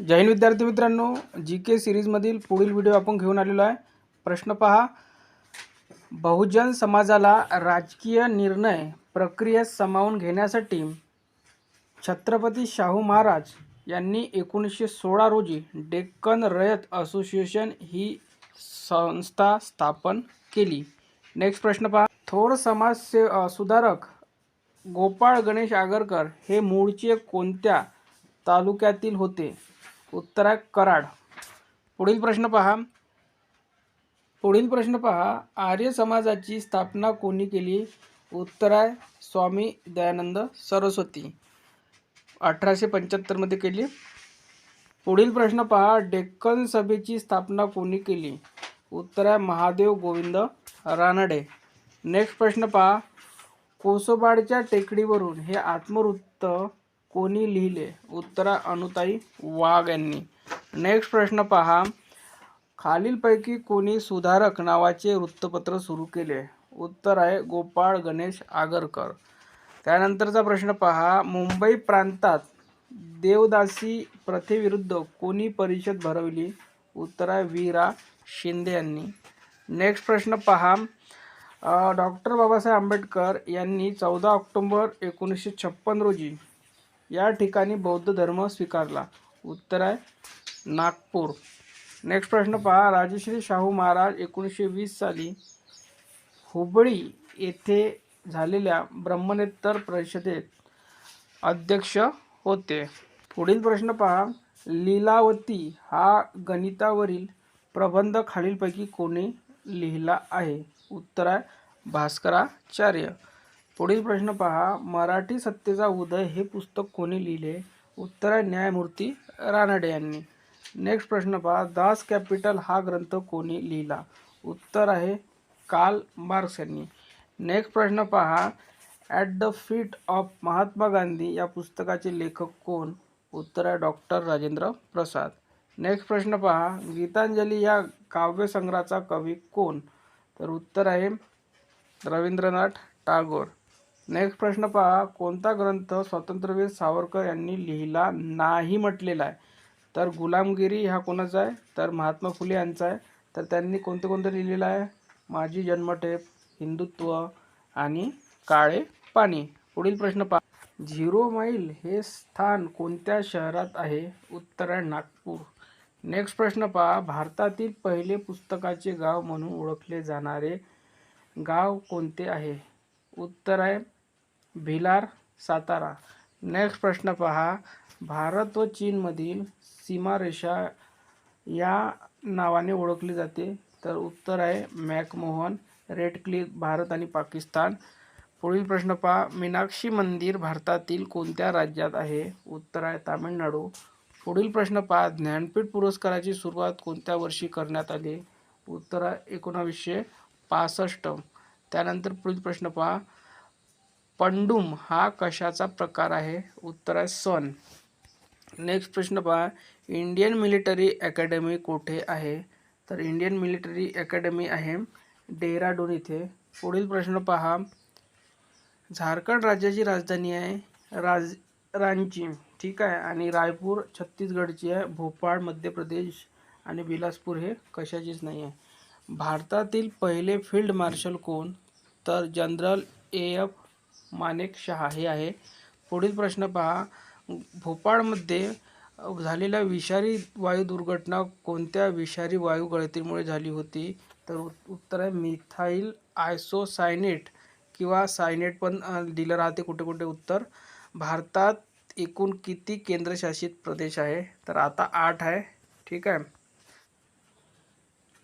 जैन विद्यार्थी मित्रांनो जी के सिरीजमधील पुढील व्हिडिओ आपण घेऊन आलेलो आहे. प्रश्न पहा. बहुजन समाजाला राजकीय निर्णय प्रक्रियेत सामावून घेण्यासाठी छत्रपती शाहू महाराज यांनी एकोणीसशे सोळा रोजी डेक्कन रयत असोसिएशन ही संस्था स्थापन केली. नेक्स्ट प्रश्न पहा. थोर समाजसे सुधारक गोपाळ गणेश आगरकर हे मूळचे कोणत्या तालुक्यातील होते? उत्तर आहे कराड. पुढील प्रश्न पहा. पुढील प्रश्न पहा. आर्य समाजाची स्थापना कोणी केली? उत्तर आहे स्वामी दयानंद सरस्वती. अठराशे पंच्याहत्तरमध्ये केली. पुढील प्रश्न पहा. डेक्कन सभेची स्थापना कोणी केली? उत्तर आहे महादेव गोविंद रानडे. नेक्स्ट प्रश्न पहा. कोसोबाडच्या टेकडीवरून हे आत्मवृत्त कोणी लिहिले? उत्तरा अनुताई वाघ यांनी. नेक्स्ट प्रश्न पहा. खालीलपैकी कोणी सुधारक नावाचे वृत्तपत्र सुरू केले? उत्तर आहे गोपाळ गणेश आगरकर. त्यानंतरचा प्रश्न पहा. मुंबई प्रांतात देवदासी प्रथेविरुद्ध कोणी परिषद भरवली? उत्तर आहे वीरा शिंदे यांनी. नेक्स्ट प्रश्न पहा. डॉक्टर बाबासाहेब आंबेडकर यांनी चौदा ऑक्टोंबर एकोणीसशे छप्पन रोजी या ठिकाणी बौद्ध धर्म स्वीकारला. उत्तर आहे नागपूर. नेक्स्ट प्रश्न पहा. राजश्री शाहू महाराज एकोणीसशे वीस साली हुबळी येथे झालेल्या ब्रह्मनेत्तर परिषदेत अध्यक्ष होते. पुढील प्रश्न पहा. लीलावती हा गणितावरील प्रबंध खालीलपैकी कोणी लिहिला आहे? उत्तर आहे भास्कराचार्य. पुढील प्रश्न पहा. मराठी सत्तेचा उदय हे पुस्तक कोणी लिहिले? उत्तर आहे न्यायमूर्ती रानडे यांनी. नेक्स्ट प्रश्न पहा. दास कॅपिटल हा ग्रंथ कोणी लिहिला? उत्तर आहे काल मार्क्स यांनी. नेक्स्ट प्रश्न पहा. At the feet of Mahatma Gandhi या पुस्तकाचे लेखक कोण? उत्तर आहे डॉक्टर राजेंद्र प्रसाद. नेक्स्ट प्रश्न पहा. गीतांजली या काव्यसंग्रहाचा कवी कोण? तर उत्तर आहे रवींद्रनाथ टागोर. नेक्स्ट प्रश्न पहा. कोणता ग्रंथ स्वातंत्र्यवीर सावरकर यांनी लिहिला नाही म्हटलेला आहे? तर गुलामगिरी हा कोणाचा आहे? तर महात्मा फुले यांचा आहे. तर त्यांनी कोणतं कोणतं लिहिलेलं आहे? माझी जन्मठेप हिंदुत्व आणि काळे पाणी. पुढील प्रश्न पहा. झिरो माईल हे स्थान कोणत्या शहरात आहे? उत्तर आहे नागपूर. नेक्स्ट प्रश्न पहा. भारतातील पहिले पुस्तकाचे गाव म्हणून ओळखले जाणारे गाव कोणते आहे? उत्तर आहे भिलार सातारा. नेक्स्ट प्रश्न पहा. भारत व चीनमधील सीमारेषा या नावाने ओळखली जाते. तर उत्तर आहे मॅकमोहन रेड क्लिफ भारत आणि पाकिस्तान. पुढील प्रश्न पहा. मीनाक्षी मंदिर भारतातील कोणत्या राज्यात आहे? उत्तर आहे तामिळनाडू. पुढील प्रश्न पहा. ज्ञानपीठ पुरस्काराची सुरुवात कोणत्या वर्षी करण्यात आली? उत्तर आहे एकोणावीसशे पासष्ट. त्यानंतर पुढील प्रश्न पहा. पंडुम हा कशाचा प्रकार आहे? उत्तर आहे सन. नेक्स्ट प्रश्न पहा. इंडियन मिलिटरी अकॅडमी कोठे आहे? तर इंडियन मिलिटरी अकॅडमी आहे डेहराडून इथे. पुढील प्रश्न पहा. झारखंड राज्याची राजधानी आहे राज रांची. ठीक आहे. आणि रायपूर छत्तीसगडची आहे. भोपाळ मध्य प्रदेश आणि बिलासपूर हे कशाचीच नाही आहे. भारतातील पहिले फील्ड मार्शल कोण? तर general A F Manek Shaw हे आहे. पुढील प्रश्न पहा. भोपाळमध्ये झालेल्या विषारी वायू दुर्घटना कोणत्या विषारी वायू गळतीमुळे झाली होती? तर उत्तर आहे मिथाईल आयसोसायनेट किंवा सायनेट पण दिलं राहते कुठे कुठे उत्तर. भारतात एकूण किती केंद्रशासित प्रदेश आहे? तर आता आठ आहे. ठीक आहे.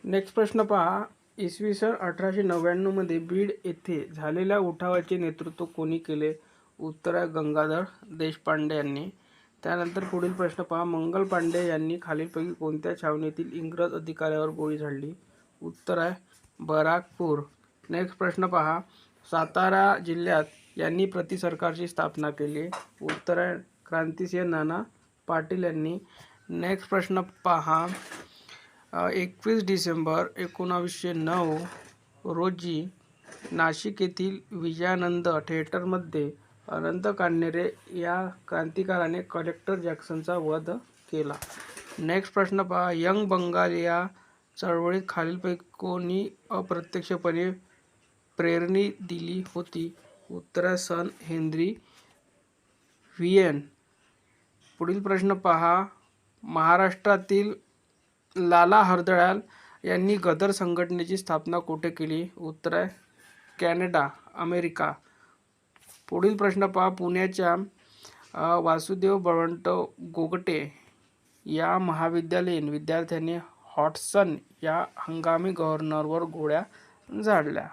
नेक्स्ट प्रश्न पहा. इसवी सन अठराशे नव्याण्णवमध्ये बीड येथे झालेल्या उठावाचे नेतृत्व कोणी केले? उत्तर आहे गंगाधर देशपांडे यांनी. त्यानंतर पुढील प्रश्न पहा. मंगल पांडे यांनी खालीलपैकी कोणत्या छावणीतील इंग्रज अधिकाऱ्यावर गोळी झाडली? उत्तर आहे बराकपूर. नेक्स्ट प्रश्न पहा. सातारा जिल्ह्यात यांनी प्रति सरकारची स्थापना केली? उत्तर आहे क्रांतिसिंह नाना पाटील यांनी. नेक्स्ट प्रश्न पहा. एकवीस डिसेंबर एकोणावीसशे नऊ रोजी नाशिक येथील विजयानंद थिएटरमध्ये अनंत कान्हेरे या क्रांतिकाराने कलेक्टर जॅक्सनचा वध केला. नेक्स्ट प्रश्न पहा. यंग बंगाल या चळवळीत खालीलपैकी कोणी अप्रत्यक्षपणे प्रेरणी दिली होती. उत्तरा सन हेनरी व्हिएन. पुढील प्रश्न पहा. महाराष्ट्रातील लाला हरदळाल यांनी गदर संघटनेची स्थापना कुठे केली? उत्तर आहे कॅनडा अमेरिका. पुढील प्रश्न पहा. पुण्याच्या वासुदेव बळवंत गोगटे या महाविद्यालयीन विद्यार्थ्यांनी हॉटसन या हंगामी गव्हर्नरवर गोळ्या झाडल्या.